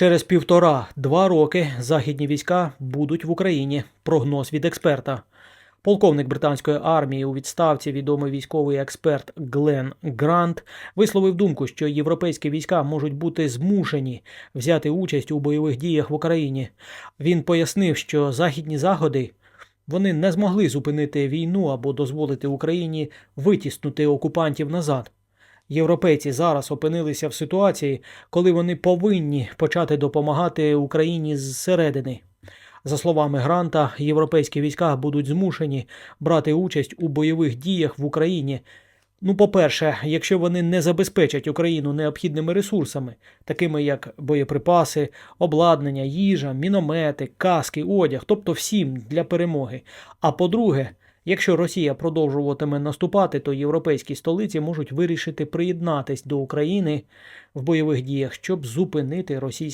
Через півтора-два роки західні війська будуть в Україні. Прогноз від експерта. Полковник британської армії у відставці, відомий військовий експерт Глен Грант, висловив думку, що європейські війська можуть бути змушені взяти участь у бойових діях в Україні. Він пояснив, що західні заходи вони не змогли зупинити війну або дозволити Україні витіснути окупантів назад. Європейці зараз опинилися в ситуації, коли вони повинні почати допомагати Україні зсередини. За словами Гранта, європейські війська будуть змушені брати участь у бойових діях в Україні. Ну, по-перше, якщо вони не забезпечать Україну необхідними ресурсами, такими як боєприпаси, обладнання, їжа, міномети, каски, одяг, тобто всім для перемоги. А по-друге, якщо Росія продовжуватиме наступати, то європейські столиці можуть вирішити приєднатись до України в бойових діях, щоб зупинити російське